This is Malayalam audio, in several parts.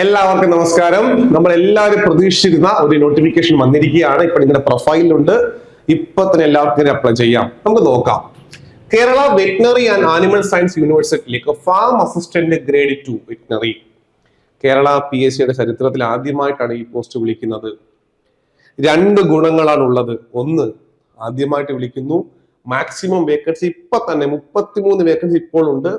എല്ലാവർക്കും നമസ്കാരം. നമ്മൾ എല്ലാവരും പ്രതീക്ഷിച്ചിരുന്ന ഒരു നോട്ടിഫിക്കേഷൻ വന്നിരിക്കുകയാണ്. ഇപ്പൊ നിങ്ങളുടെ പ്രൊഫൈലിലുണ്ട് ഇപ്പൊ തന്നെ എല്ലാവർക്കും അപ്ലൈ ചെയ്യാം. നമുക്ക് നോക്കാം. Kerala veterinary and animal science യൂണിവേഴ്സിറ്റിയിലേക്ക് farm assistant grade two veterinary Kerala P S സിയുടെ ചരിത്രത്തിൽ ആദ്യമായിട്ടാണ് ഈ പോസ്റ്റ് വിളിക്കുന്നത്. രണ്ട് ഗുണങ്ങളാണ് ഉള്ളത് ഒന്ന് ആദ്യമായിട്ട് വിളിക്കുന്നു. മാക്സിമം വേക്കൻസി ഇപ്പൊ തന്നെ മുപ്പത്തിമൂന്ന് വേക്കൻസി ഇപ്പോൾ ഉണ്ട്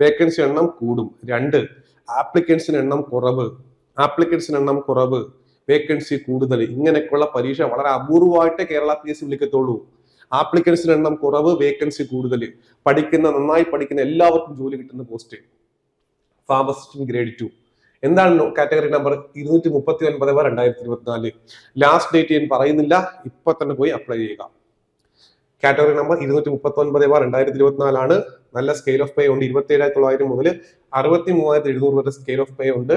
വേക്കൻസി എണ്ണം കൂടും. രണ്ട് ആപ്ലിക്കൻസിന് എണ്ണം കുറവ്. ആപ്ലിക്കൻസിന് എണ്ണം കുറവ്. വേക്കൻസി കൂടുതൽ. ഇങ്ങനെയൊക്കെയുള്ള പരീക്ഷ വളരെ അപൂർവമായിട്ട് കേരള പി എസ് സി വിളിക്കത്തുള്ളൂ. ആപ്ലിക്കൻസിന് എണ്ണം കുറവ് വേക്കൻസി കൂടുതൽ. പഠിക്കുന്ന നന്നായി പഠിക്കുന്ന എല്ലാവർക്കും ജോലി കിട്ടുന്ന പോസ്റ്റ് ഫാമസിസ്റ്റ് ഗ്രേഡ് ടു എന്താണ് കാറ്റഗറി നമ്പർ ഇരുന്നൂറ്റി മുപ്പത്തി ഒൻപത് രണ്ടായിരത്തി ഇരുപത്തിനാല് ലാസ്റ്റ് ഡേറ്റ് ഞാൻ പറയുന്നില്ല. ഇപ്പൊ തന്നെ പോയി അപ്ലൈ ചെയ്യുക. കാറ്റഗറി നമ്പർ ഇരുന്നൂറ്റി മുപ്പത്തി ഒൻപത് രണ്ടായിരത്തി ഇരുപത്തിനാലാണ് നല്ല സ്കെയിൽ ഓഫ് പേ ഉണ്ട്. ഇരുപത്തി ഏഴായിരത്തി തൊള്ളായിരം മുതൽ അറുപത്തി മൂവായിരത്തി എഴുന്നൂറ് വരെ സ്കെയിൽ ഓഫ് പേ ഉണ്ട്.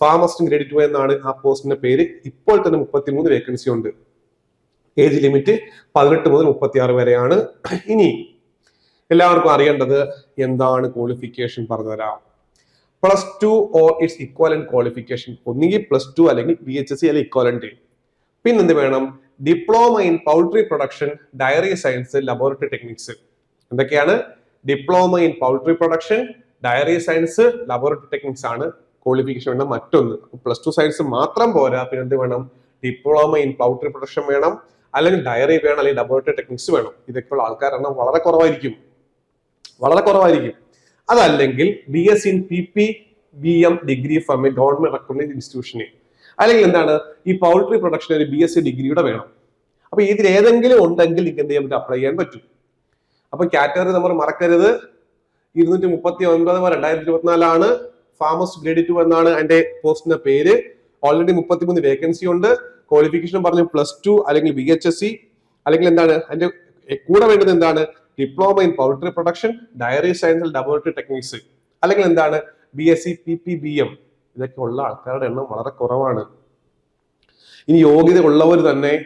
ഫാമസ്റ്റ് ഗ്രേഡ് ടു എന്നാണ് ആ പോസ്റ്റിന്റെ പേര്. ഇപ്പോൾ തന്നെ മുപ്പത്തി മൂന്ന് വേക്കൻസി ഉണ്ട്. ഏജ് ലിമിറ്റ് പതിനെട്ട് മുതൽ മുപ്പത്തി ആറ് വരെയാണ്. ഇനി എല്ലാവർക്കും അറിയേണ്ടത് എന്താണ് ക്വാളിഫിക്കേഷൻ പറഞ്ഞുതരാം. Plus two or its equivalent qualification ഒന്നുകിൽ പ്ലസ് ടു അല്ലെങ്കിൽ ബി എച്ച് എസ് സി അല്ലെങ്കിൽ ഇക്വലന്റ് പിന്നെന്ത് വേണം? Diploma in poultry production dairy science laboratory techniques. എന്തൊക്കെയാണ്? Diploma in poultry production dairy science laboratory techniques ആണ് ക്വാളിഫിക്കേഷൻ വേണ്ട മറ്റൊന്ന്. പ്ലസ് ടു സയൻസ് മാത്രം പോരാ പിന്നെ എന്ത് വേണം? ഡിപ്ലോമ ഇൻ പൗൾട്രി പ്രൊഡക്ഷൻ വേണം അല്ലെങ്കിൽ ഡയറി വേണം അല്ലെങ്കിൽ ലബോറട്ടറി ടെക്നിക്സ് വേണം. ഇതൊക്കെ ഉള്ള എണ്ണം വളരെ കുറവായിരിക്കും. വളരെ കുറവായിരിക്കും. അതല്ലെങ്കിൽ B S in P P B M degree from a government recognised ഇൻസ്റ്റിറ്റ്യൂഷന് അല്ലെങ്കിൽ എന്താണ്? ഈ പൗൾട്രി പ്രൊഡക്ഷൻ ഒരു ബി എസ് സി ഡിഗ്രിയുടെ വേണം. അപ്പൊ ഇതിൽ ഏതെങ്കിലും ഉണ്ടെങ്കിൽ നിങ്ങൾക്ക് എന്ത് ചെയ്യാൻ അപ്ലൈ ചെയ്യാൻ പറ്റും. അപ്പൊ കാറ്റഗറി നമ്പർ മറക്കരുത്. ഇരുന്നൂറ്റി മുപ്പത്തി ഒൻപത് രണ്ടായിരത്തി ഇരുപത്തിനാലാണ് ഫാമസ് ഗ്രേഡ് ടു എന്നാണ് അതിന്റെ പോസ്റ്റിന്റെ പേര്. ഓൾറെഡി മുപ്പത്തിമൂന്ന് വേക്കൻസി ഉണ്ട്. ക്വാളിഫിക്കേഷൻ പറഞ്ഞു പ്ലസ് ടു അല്ലെങ്കിൽ ബി എച്ച് എസ് സി അല്ലെങ്കിൽ എന്താണ്? അതിന്റെ കൂടെ വേണ്ടത് എന്താണ്? Diploma in poultry production dairy science laboratory techniques അല്ലെങ്കിൽ എന്താണ്? B S C P P B M ഇതൊക്കെ ഉള്ള ആൾക്കാരുടെ എണ്ണം വളരെ കുറവാണ്. ഇനി യോഗ്യത ഉള്ളവർ തന്നെ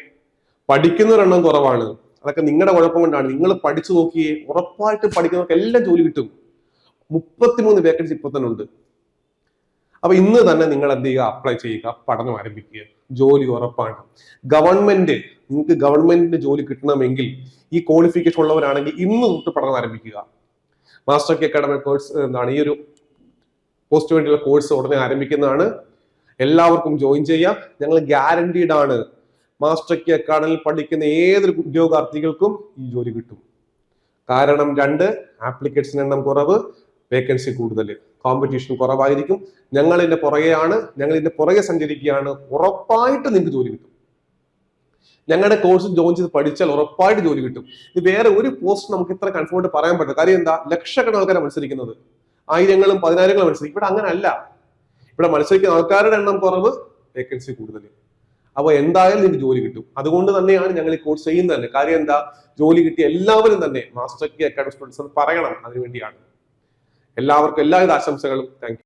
പഠിക്കുന്നവരെണ്ണം കുറവാണ്. അതൊക്കെ നിങ്ങളുടെ കുഴപ്പം കൊണ്ടാണ്. നിങ്ങൾ പഠിച്ചു നോക്കിയേ ഉറപ്പായിട്ടും പഠിക്കുന്നവർക്ക് എല്ലാം ജോലി കിട്ടും. മുപ്പത്തിമൂന്ന് വേക്കൻസി ഇപ്പൊ തന്നെ ഉണ്ട്. അപ്പൊ ഇന്ന് തന്നെ നിങ്ങൾ എന്ത് ചെയ്യുക? അപ്ലൈ ചെയ്യുക പഠനം ആരംഭിക്കുക. ജോലി ഉറപ്പാണ്. ഗവൺമെന്റ് നിങ്ങൾക്ക് ഗവൺമെന്റിന്റെ ജോലി കിട്ടണമെങ്കിൽ ഈ ക്വാളിഫിക്കേഷൻ ഉള്ളവരാണെങ്കിൽ ഇന്ന് തൊട്ട് പഠനം ആരംഭിക്കുക. മാസ്റ്റർ കെ അക്കാഡമിക് കോഴ്സ് എന്താണ്? ഈ ഒരു പോസ്റ്റ് വേണ്ടിയുള്ള കോഴ്സ് ഉടനെ ആരംഭിക്കുന്നതാണ്. എല്ലാവർക്കും ജോയിൻ ചെയ്യാം. ഞങ്ങൾ ഗ്യാരണ്ടീഡ് ആണ്. മാസ്റ്റർ കെ അക്കാഡമിയിൽ പഠിക്കുന്ന ഏതൊരു ഉദ്യോഗാർത്ഥികൾക്കും ഈ ജോലി കിട്ടും. കാരണം രണ്ട് ആപ്ലിക്കേഷൻ എണ്ണം കുറവ് വേക്കൻസി കൂടുതൽ. കോമ്പറ്റീഷൻ കുറവായിരിക്കും. ഞങ്ങൾ ഇതിന്റെ പുറകെയാണ്. ഞങ്ങൾ ഇതിന്റെ പുറകെ സഞ്ചരിക്കുകയാണ്. ഉറപ്പായിട്ട് നിങ്ങൾക്ക് ജോലി കിട്ടും. ഞങ്ങളുടെ കോഴ്സ് ജോയിൻ ചെയ്ത് പഠിച്ചാൽ ഉറപ്പായിട്ട് ജോലി കിട്ടും. ഇത് വേറെ ഒരു പോസ്റ്റ് നമുക്ക് ഇത്ര കൺഫേം പറയാൻ പറ്റും കാര്യം എന്താ? ലക്ഷക്കണക്കിന് ആൾക്കാരെ മത്സരിക്കുന്നത്. ആയിരങ്ങളും പതിനായിരങ്ങളും മത്സരിക്കും. ഇവിടെ അങ്ങനെ അല്ല ഇവിടെ മത്സരിക്കുന്ന ആൾക്കാരുടെ എണ്ണം കുറവ് വേക്കൻസി കൂടുതൽ അപ്പോൾ എന്തായാലും നിങ്ങൾക്ക് ജോലി കിട്ടും. അതുകൊണ്ട് തന്നെയാണ് ഞങ്ങൾ ഈ കോഴ്സ് ചെയ്യുന്നത് തന്നെ. കാര്യം എന്താ? ജോലി കിട്ടിയ എല്ലാവരും തന്നെ മാസ്റ്റർ കി അക്കാഡമിക് സ്റ്റുഡൻസ് പറയണം. അതിനുവേണ്ടിയാണ് എല്ലാവർക്കും എല്ലാവിധ ആശംസകളും. താങ്ക്